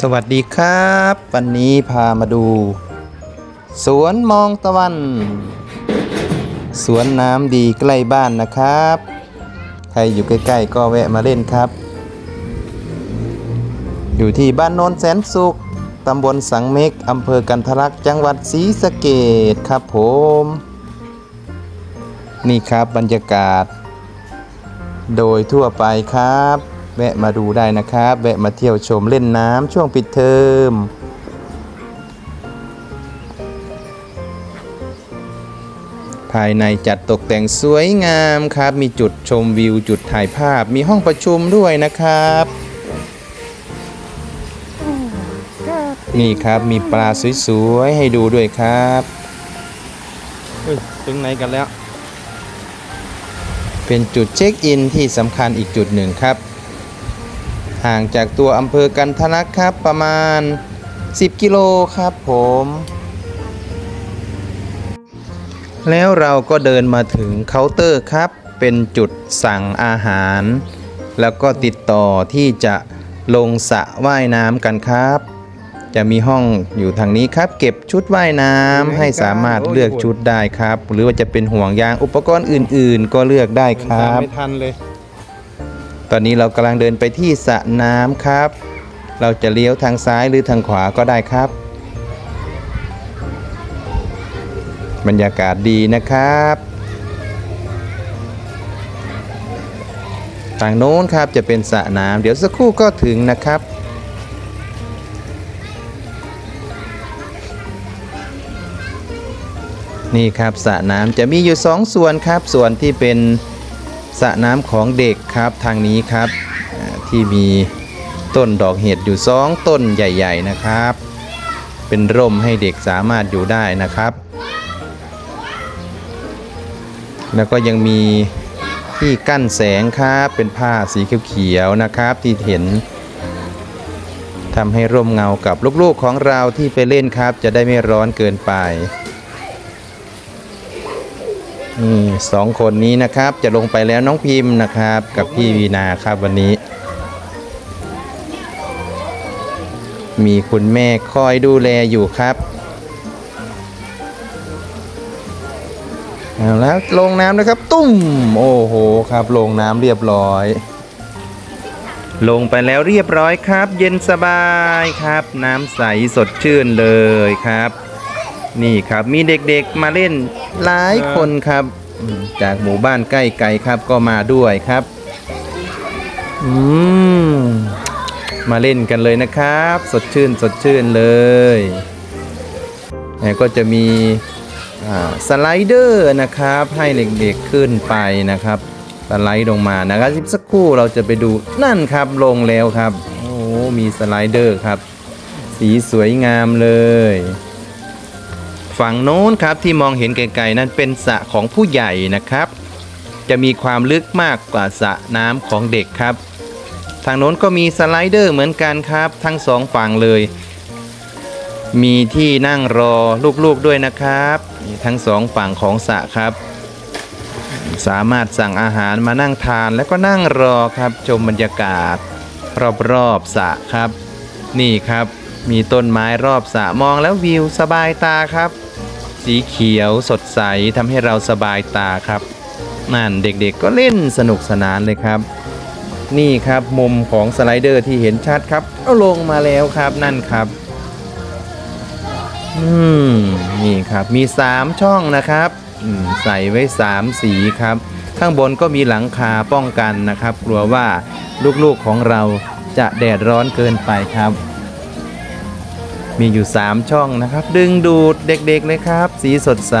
สวัสดีครับ วันนี้พามาดู สวนมองตะวัน สวนน้ำดีใกล้บ้านนะครับ ใครอยู่ใกล้ๆก็แวะมาเล่นครับ อยู่ที่บ้านโนนแสนสุขตำบลสังเมกอำเภอกันทะลักจังหวัดศรีสะเกดครับผม นี่ครับบรรยากาศ โดยทั่วไปครับ แวะมาดูได้นะครับ แวะมาเที่ยวชมเล่นน้ำช่วงปิดเทอมภายในจัดตกแต่งสวยงามครับ มีจุดชมวิวจุดถ่ายภาพ มีห้องประชุมด้วยนะครับ นี่ครับมีปลาสวยๆให้ดูด้วยครับเฮ้ยถึงไหนกันแล้ว เป็นจุดเช็คอินที่สำคัญอีกจุดหนึ่งครับ ห่างจากตัวอำเภอกันทะลักครับประมาณ 10 กิโลครับผม แล้วเราก็เดินมาถึงเคาน์เตอร์ครับ เป็นจุดสั่งอาหาร แล้วก็ติดต่อที่จะลงสระว่ายน้ำกันครับ จะมีห้องอยู่ทางนี้ครับ เก็บชุดว่ายน้ำให้สามารถเลือกชุดได้ครับ หรือว่าจะเป็นห่วงยางอุปกรณ์อื่น ๆ ก็เลือกได้ครับ ไม่ทันเลย ตอนนี้เรากำลังเดินไปที่สระน้ำครับ เราจะเลี้ยวทางซ้ายหรือทางขวาก็ได้ครับ บรรยากาศดีนะครับฝั่งโน้นครับจะเป็นสระน้ำเดี๋ยวสักครู่ก็ถึงนะครับนี่ครับสระน้ำจะมีอยู่สองส่วนครับ ส่วนที่เป็น สระน้ำของเด็กครับทางนี้ครับที่มีต้นดอกเห็ดอยู่สองต้นใหญ่ ๆนะครับ เป็นร่มให้เด็กสามารถอยู่ได้นะครับ แล้วก็ยังมีที่กั้นแสงครับเป็นผ้าสีเขียวๆนะครับที่เห็นทำให้ร่มเงากับลูกๆของเราที่ไปเล่นครับ จะได้ไม่ร้อนเกินไป นี่สองคนนี้นะครับ จะลงไปแล้วน้องพิมพ์นะครับ กับพี่วีนาครับวันนี้ มีคุณแม่คอยดูแลอยู่ครับเอาแล้วลงน้ำนะครับ ตุ้ม โอ้โหครับ ลงน้ำเรียบร้อย ลงไปแล้วเรียบร้อยครับ เย็นสบายครับ น้ำใสสดชื่นเลยครับ นี่ครับมีเด็กๆมาเล่นหลายคนครับ จากหมู่บ้านใกล้ไกลครับก็มาด้วยครับอืมมาเล่นกันเลยนะครับ สดชื่นสดชื่นเลยแล้วก็จะมีสไลเดอร์นะครับ ให้เด็กๆขึ้นไปนะครับสไลด์ลงมานะครับสักครู่เราจะไปดูนั่นครับลงแล้วครับ โอ้มีสไลเดอร์ครับ สีสวยงามเลย ฝั่งโน้นครับที่มองเห็นไกลๆนั่นเป็นสระของผู้ใหญ่นะครับ จะมีความลึกมากกว่าสระน้ำของเด็กครับ ทางโน้นก็มีสไลเดอร์เหมือนกันครับ ทั้งสองฝั่งเลย มีที่นั่งรอลูกๆด้วยนะครับทั้งสองฝั่งของสระครับ สามารถสั่งอาหารมานั่งทานแล้วก็นั่งรอครับชมบรรยากาศ รอบๆสระครับ นี่ครับมีต้นไม้รอบสระมองแล้ววิวสบายตาครับ สีเขียวสดใสทำให้เราสบายตาครับ นั่นเด็กๆก็เล่นสนุกสนานเลยครับ นี่ครับมุมของสไลเดอร์ที่เห็นชัดครับเอาลงมาแล้วครับนั่นครับ อืมนี่ครับมี 3 ช่องนะครับใส่ไว้ 3 สีครับ ข้างบนก็มีหลังคาป้องกันนะครับ กลัวว่าลูกๆของเราจะแดดร้อนเกินไปครับ มีอยู่ 3 ช่องนะครับ ดึงดูดเด็กๆเลยครับ สีสดใส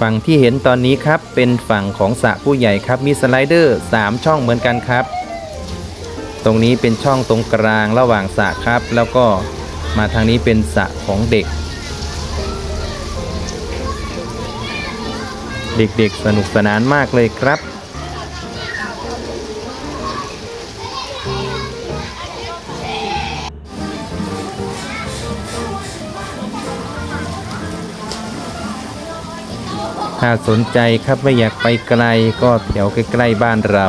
ฝั่งที่เห็นตอนนี้ครับเป็นฝั่งของสระผู้ใหญ่ครับมีสไลเดอร์ 3 ช่องเหมือนกันครับ ตรงนี้เป็นช่องตรงกลางระหว่างสระครับ แล้วก็มาทางนี้เป็นสระของเด็ก เด็กๆสนุกสนานมากเลยครับ ถ้าสนใจครับไม่อยากไปไกลก็แถวใกล้ๆบ้านเรา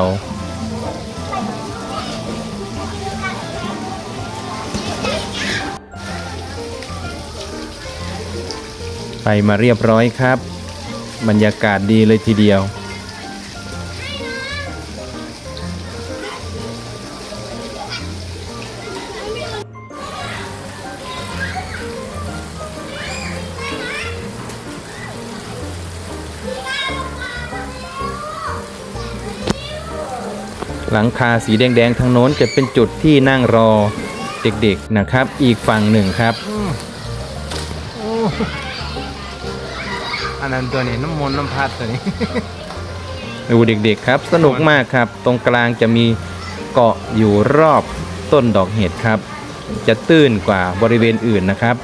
ไปมาเรียบร้อยครับ บรรยากาศดีเลยทีเดียว หลังคาสีแดงๆทางโน้นจะเป็นจุดที่นั่งรอเด็กๆนะครับ อีกฝั่งหนึ่งครับอันนั้นตัวนี้น้ำมนต์น้ำพัดตัวนี้ ดูเด็กๆครับ สนุกมากครับ ตรงกลางจะมีเกาะอยู่รอบต้นดอกเห็ดครับ จะตื้นกว่าบริเวณอื่นนะครับ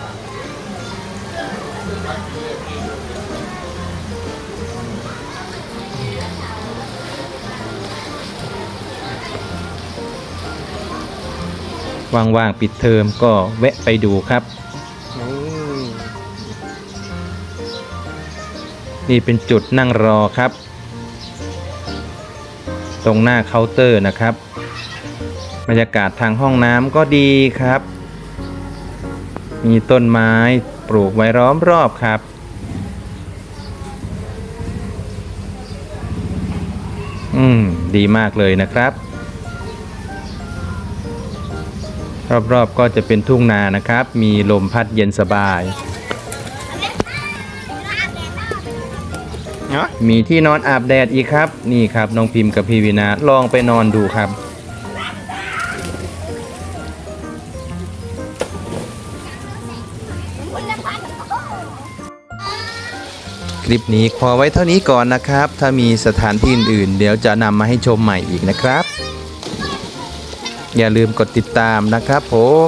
ว่างๆปิดเทอมก็แวะไปดูครับ นี่เป็นจุดนั่งรอครับ ตรงหน้าเคาน์เตอร์นะครับบรรยากาศทางห้องน้ำก็ดีครับ มีต้นไม้ปลูกไว้ล้อมรอบครับอืม ดีมากเลยนะครับ รอบๆก็จะเป็นทุ่งนานะครับ มีลมพัดเย็นสบายเนาะมีที่นอนอาบแดดอีกครับ นี่ครับน้องพิมพ์กับพี่วินาลองไปนอนดูครับคลิปนี้ขอไว้เท่านี้ก่อนนะครับ ถ้ามีสถานที่อื่น ๆ เดี๋ยวจะนำมาให้ชมใหม่อีกนะครับ อย่าลืมกดติดตามนะครับผม